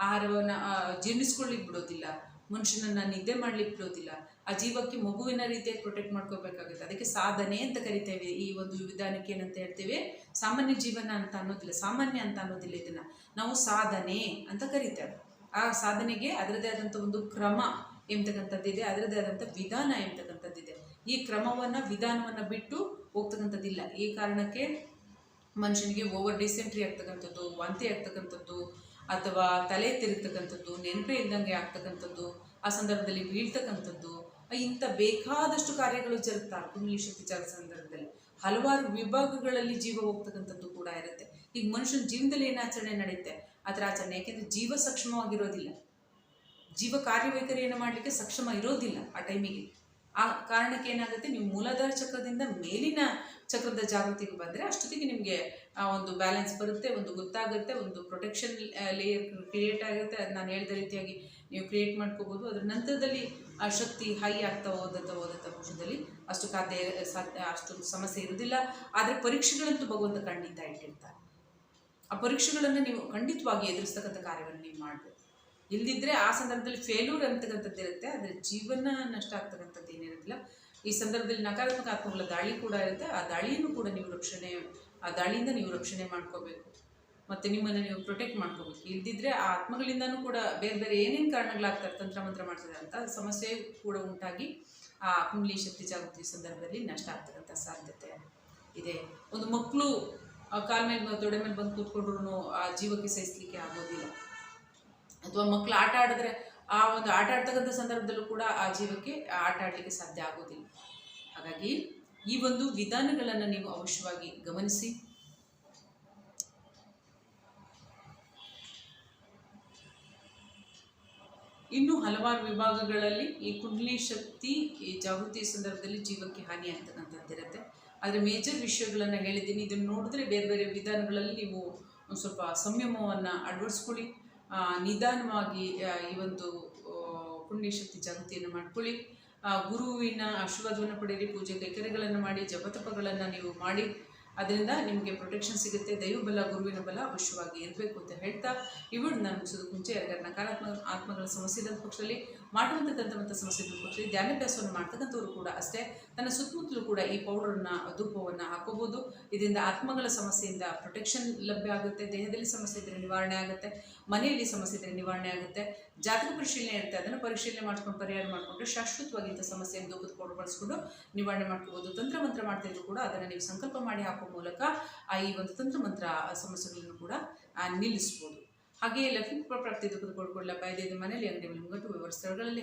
ಆಹಾರವನ್ನು ಜೀರ್ಣಿಸ್ಕೊಳ್ಳಿಕ್ಕೆ ಬಿಡೋದಿಲ್ಲ. ಮನುಷ್ಯನನ್ನು ನಿದ್ದೆ ಮಾಡ್ಲಿಕ್ಕೆ ಬಿಡೋದಿಲ್ಲ. ಆ ಜೀವಕ್ಕೆ ಮಗುವಿನ ರೀತಿಯಾಗಿ ಪ್ರೊಟೆಕ್ಟ್ ಮಾಡ್ಕೋಬೇಕಾಗುತ್ತೆ ಅದಕ್ಕೆ ಸಾಧನೆ ಅಂತ ಕರಿತೇವೆ. ಈ ಒಂದು ವಿಧಾನಕ್ಕೆ ಏನಂತ ಹೇಳ್ತೇವೆ? ಸಾಮಾನ್ಯ ಜೀವನ ಅಂತ ಅನ್ನೋದಿಲ್ಲ. ಸಾಮಾನ್ಯ ಅಂತ ಅನ್ನೋದಿಲ್ಲ ಇದನ್ನು. ನಾವು ಸಾಧನೆ ಅಂತ ಕರಿತೇವೆ. ಆ ಸಾಧನೆಗೆ ಅದರದೇ ಆದಂಥ ಒಂದು ಕ್ರಮ ಎಂಬತಕ್ಕಂಥದ್ದಿದೆ ಅದರದೇ ಆದಂಥ ವಿಧಾನ ಎಂಬತಕ್ಕಂಥದ್ದಿದೆ ಈ ಕ್ರಮವನ್ನು, ವಿಧಾನವನ್ನು ಬಿಟ್ಟು ಹೋಗ್ತಕ್ಕಂಥದ್ದಿಲ್ಲ. ಈ ಕಾರಣಕ್ಕೆ ಮನುಷ್ಯನಿಗೆ ಓವರ್ ಡಿಸೆಂಟ್ರಿ ಆಗ್ತಕ್ಕಂಥದ್ದು, ವಾಂತಿ ಆಗ್ತಕ್ಕಂಥದ್ದು, ಅಥವಾ ತಲೆ ತಿರುಗ್ತಕ್ಕಂಥದ್ದು, ನೆನಪೇ ಇದ್ದಂಗೆ ಆಗ್ತಕ್ಕಂಥದ್ದು, ಆ ಸಂದರ್ಭದಲ್ಲಿ ಬೀಳ್ತಕ್ಕಂಥದ್ದು ಇಂಥ ಬೇಕಾದಷ್ಟು ಕಾರ್ಯಗಳು ಜರುಗ್ತಾ ಕುಂಡಲಿ ಶಕ್ತಿ ಜಾಗ ಸಂದರ್ಭದಲ್ಲಿ ಹಲವಾರು ವಿಭಾಗಗಳಲ್ಲಿ ಜೀವ ಹೋಗ್ತಕ್ಕಂಥದ್ದು ಕೂಡ ಇರುತ್ತೆ. ಈಗ ಮನುಷ್ಯನ ಜೀವನದಲ್ಲಿ ಏನು ಆಚರಣೆ ನಡೆಯುತ್ತೆ ಅದರ ಆಚರಣೆ, ಯಾಕೆಂದರೆ ಜೀವ ಸಕ್ಷಮವಾಗಿರೋದಿಲ್ಲ. ಜೀವ ಕಾರ್ಯವೈಖರಿಯನ್ನು ಮಾಡಲಿಕ್ಕೆ ಸಕ್ಷಮ ಇರೋದಿಲ್ಲ ಆ ಟೈಮಿಗೆ. ಆ ಕಾರಣಕ್ಕೆ ಏನಾಗುತ್ತೆ? ನೀವು ಮೂಲಾಧಾರ ಚಕ್ರದಿಂದ ಮೇಲಿನ ಚಕ್ರದ ಜಾಗೃತಿಗೆ ಬಂದರೆ ಅಷ್ಟೊತ್ತಿಗೆ ನಿಮಗೆ ಒಂದು ಬ್ಯಾಲೆನ್ಸ್ ಬರುತ್ತೆ, ಒಂದು ಗೊತ್ತಾಗುತ್ತೆ, ಒಂದು ಪ್ರೊಟೆಕ್ಷನ್ ಲೇಯರ್ ಕ್ರಿಯೇಟ್ ಆಗುತ್ತೆ. ಅದು ನಾನು ಹೇಳಿದ ರೀತಿಯಾಗಿ ನೀವು ಕ್ರಿಯೇಟ್ ಮಾಡ್ಕೋಬೋದು. ಅದರ ನಂತರದಲ್ಲಿ ಆ ಶಕ್ತಿ ಹೈ ಆಗ್ತಾ ಹೋದಂಥ ಹೋದಂಥ ಪಕ್ಷದಲ್ಲಿ ಅಷ್ಟು ಖಾತೆ ಸಾಧ್ಯ, ಅಷ್ಟೊಂದು ಸಮಸ್ಯೆ ಇರೋದಿಲ್ಲ. ಆದರೆ ಪರೀಕ್ಷೆಗಳಂತೂ ಭಗವಂತ ಖಂಡಿತ ಇಟ್ಟಿರ್ತಾರೆ. ಆ ಪರೀಕ್ಷೆಗಳನ್ನು ನೀವು ಖಂಡಿತವಾಗಿ ಎದುರಿಸ್ತಕ್ಕಂಥ ಕಾರ್ಯವನ್ನು ನೀವು ಮಾಡಬೇಕು ಇಲ್ದಿದ್ರೆ ಆ ಸಂದರ್ಭದಲ್ಲಿ ಫೇಲ್ಯೂರ್ ಅಂತಕ್ಕಂಥದ್ದು ಇರುತ್ತೆ, ಆದರೆ ಜೀವನ ನಷ್ಟ ಆಗ್ತಕ್ಕಂಥದ್ದು ಏನಿರೋದಿಲ್ಲ. ಈ ಸಂದರ್ಭದಲ್ಲಿ ನಕಾರಾತ್ಮಕ ಆತ್ಮಗಳ ದಾಳಿ ಕೂಡ ಇರುತ್ತೆ. ಆ ದಾಳಿಯನ್ನು ಕೂಡ ನೀವು ರಕ್ಷಣೆ ಆ ದಾಳಿಯಿಂದ ನೀವು ರಕ್ಷಣೆ ಮಾಡ್ಕೋಬೇಕು. ಮತ್ತು ನಿಮ್ಮನ್ನು ನೀವು ಪ್ರೊಟೆಕ್ಟ್ ಮಾಡ್ಕೋಬೇಕು. ಇಲ್ದಿದ್ರೆ ಆ ಆತ್ಮಗಳಿಂದನೂ ಕೂಡ ಬೇರೆ ಬೇರೆ ಏನೇನು ಕಾರಣಗಳಾಗ್ತಾರೆ ತಂತ್ರ ಮಂತ್ರ ಮಾಡ್ತಾರೆ ಅಂತ ಸಮಸ್ಯೆ ಕೂಡ ಉಂಟಾಗಿ ಆ ಕುಂಡ್ಲಿ ಶಕ್ತಿ ಜಾಗೃತಿ ಸಂದರ್ಭದಲ್ಲಿ ನಷ್ಟ ಆಗ್ತಕ್ಕಂಥ ಸಾಧ್ಯತೆ ಇದೆ. ಒಂದು ಮಕ್ಕಳು ಕಾಲ ಮೇಲೆ ತೊಡೆ ಮೇಲೆ ಬಂದು ಕೂತ್ಕೊಂಡ್ರು ಆ ಜೀವಕ್ಕೆ ಸಹಿಸಲಿಕ್ಕೆ ಆಗೋದಿಲ್ಲ. ಅಥವಾ ಮಕ್ಕಳು ಆಟ ಆಡಿದ್ರೆ ಆ ಒಂದು ಆಟ ಆಡ್ತಕ್ಕಂಥ ಸಂದರ್ಭದಲ್ಲೂ ಕೂಡ ಆ ಜೀವಕ್ಕೆ ಆಟ ಆಡಲಿಕ್ಕೆ ಸಾಧ್ಯ ಆಗೋದಿಲ್ಲ. ಹಾಗಾಗಿ ಈ ಒಂದು ವಿಧಾನಗಳನ್ನು ನೀವು ಅವಶ್ಯವಾಗಿ ಗಮನಿಸಿ. ಇನ್ನು ಹಲವಾರು ವಿಭಾಗಗಳಲ್ಲಿ ಈ ಕುಂಡಲಿ ಶಕ್ತಿ, ಈ ಜಾಗೃತಿ ಸಂದರ್ಭದಲ್ಲಿ ಜೀವಕ್ಕೆ ಹಾನಿಯಾಗ್ತಕ್ಕಂಥದ್ದಿರುತ್ತೆ ಆದರೆ ಮೇಜರ್ ವಿಷಯಗಳನ್ನು ಹೇಳಿದ್ದೀನಿ. ಇದನ್ನು ನೋಡಿದ್ರೆ ಬೇರೆ ಬೇರೆ ವಿಧಾನಗಳಲ್ಲಿ ನೀವು ಸ್ವಲ್ಪ ಸಂಯಮವನ್ನು ಅಳವಡಿಸ್ಕೊಳ್ಳಿ. ನಿಧಾನವಾಗಿ ಈ ಒಂದು ಪುಣ್ಯಶಕ್ತಿ ಜಾಗೃತಿಯನ್ನು ಮಾಡ್ಕೊಳ್ಳಿ. ಗುರುವಿನ ಆಶೀರ್ವಾದವನ್ನು ಪಡೆಯಿರಿ, ಪೂಜೆ ಕೈಕರ್ಯಗಳನ್ನು ಮಾಡಿ, ಜಪತಪಗಳನ್ನು ನೀವು ಮಾಡಿ. ಅದರಿಂದ ನಿಮಗೆ ಪ್ರೊಟೆಕ್ಷನ್ ಸಿಗುತ್ತೆ. ದೈವ ಬಲ, ಗುರುವಿನ ಬಲ ಅವಶ್ಯವಾಗಿ ಇರಬೇಕು ಅಂತ ಹೇಳ್ತಾ ಇವಳು. ನಾನು ಮುಗಿಸೋದಕ್ಕೆ ಮುಂಚೆ ಯಾರಿಗಾರ ನಕಾರಾತ್ಮಕ ಆತ್ಮಗಳ ಸಮಸ್ಯೆ ಇದ್ದ ಪಕ್ಷದಲ್ಲಿ ಮಾಡುವಂಥಕ್ಕಂಥ ಸಮಸ್ಯೆ ಸಮಸ್ಯೆಗಳು ಪಕ್ಷದಲ್ಲಿ ಧ್ಯಾನಾಭ್ಯಾಸವನ್ನು ಮಾಡ್ತಕ್ಕಂಥವ್ರು ಕೂಡ ಅಷ್ಟೇ. ತನ್ನ ಸುತ್ತಮುತ್ತಲೂ ಕೂಡ ಈ ಪೌಡರನ್ನು, ಧೂಪವನ್ನು ಹಾಕೋಬೋದು. ಇದರಿಂದ ಆತ್ಮಗಳ ಸಮಸ್ಯೆಯಿಂದ ಪ್ರೊಟೆಕ್ಷನ್ ಲಭ್ಯ ಆಗುತ್ತೆ, ದೇಹದಲ್ಲಿ ಸಮಸ್ಯೆ ಇದ್ದರೆ ನಿವಾರಣೆ ಆಗುತ್ತೆ, ಮನೆಯಲ್ಲಿ ಸಮಸ್ಯೆ ಇದ್ದರೆ ನಿವಾರಣೆ ಆಗುತ್ತೆ. ಜಾತಕ ಪರಿಶೀಲನೆ ಇರುತ್ತೆ, ಅದನ್ನು ಪರಿಶೀಲನೆ ಮಾಡ್ಕೊಂಡು, ಪರಿಹಾರ ಮಾಡಿಕೊಂಡು ಶಾಶ್ವತವಾಗಿ ಇಂಥ ಸಮಸ್ಯೆಯನ್ನು ಧೂಪದ ಬಳಸ್ಕೊಂಡು ನಿವಾರಣೆ ಮಾಡ್ಕೋಬೋದು. ತಂತ್ರ ಮಂತ್ರ ಮಾಡ್ತಿದ್ರು ಕೂಡ ಅದನ್ನು ನೀವು ಸಂಕಲ್ಪ ಮಾಡಿ ಹಾಕೋ ಮೂಲಕ ಆ ಈ ಒಂದು ತಂತ್ರ ಮಂತ್ರ ಸಮಸ್ಯೆಗಳನ್ನು ಕೂಡ ನಿಲ್ಲಿಸ್ಬೋದು. ಹಾಗೆಯೇ ಲಕ್ಷ್ಮೀ ಪ್ರಾಪ್ತಿ ದುಃಖದ ಲಭ್ಯ ಇದೆ. ಮನೆಯಲ್ಲಿ ಅಂಗಡಿ ಮುಂಗಟ್ಟು ವ್ಯವಹಾರ ಸ್ಥಳಗಳಲ್ಲಿ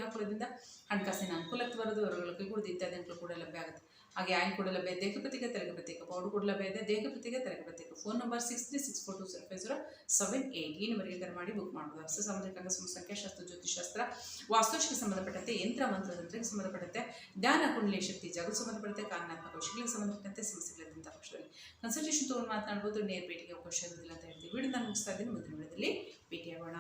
ಹಣಕಾಸಿನ ಅನುಕೂಲಕ್ಕೆ ಬರೋದು ಹೊರಗಳ ಕೈಗೂಡದು ಇತ್ಯಾದಿಗಳು ಕೂಡ ಲಭ್ಯ ಆಗುತ್ತೆ. ಹಾಗೆ ಆಯ್ನ್ ಕೂಡ ಲಭ್ಯ ದೇಹ ಪ್ರತಿಗೆ ತೆರೆಗೆ ಪ್ರತ್ಯೇಕ, ಪೌಡರ್ ಇದೆ ದೇಹ ಪ್ರತಿಗೆ ತೆರೆಗೆ ಪ್ರತ್ಯೇಕ. Phone number six three six four two zero five zero seven eight ಈ ನಂಬರ್ಗೆ ಕರೆ ಮಾಡಿ ಬುಕ್ ಮಾಡ್ಬೋದು. ಹಸ್ತ ಸಾಮಾಜಿಕ ಅಂಗ ಸಂಖ್ಯಾಶಾಸ್ತ್ರ ಜ್ಯೋತಿಷಾಸ್ತ್ರ ವಾಸ್ತುಶಕ್ಕೆ ಸಂಬಂಧಪಟ್ಟಂತೆ ಯಂತ್ರ ಮಂತ್ರತಂತ್ರಕ್ಕೆ ಸಂಬಂಧಪಟ್ಟಂತೆ ಜ್ಞಾನ, ಕುಂಡಲಿ, ಶಕ್ತಿ ಜಗ ಸಂಬಂಧಪಟ್ಟಂತೆ ಕಾರಣಾತ್ಮಕ ವಿಷಯಗಳಿಗೆ ಸಂಬಂಧಪಟ್ಟಂತೆ ಸಮಸ್ಯೆಗಳಿದ್ದಂಥ ಪಕ್ಷದಲ್ಲಿ. ಕನ್ಸಲ್ಟೇಷನ್ ತೊಗೊಂಡು ಮಾತನಾಡ್ಬೋದು, ನೇರ ಭೇಟಿಗೆ ಅವಕಾಶ ಇರೋದಿಲ್ಲ ಅಂತ ಹೇಳ್ತೀವಿ. ವಿಡಿಯೋ ನಾನು ಮುಗಿಸ್ತಾ ಇದ್ದೀನಿ. ಮುಂದಿನ ವಿಡಿಯೋದಲ್ಲಿ ಭೇಟಿಯಾಗೋಣ.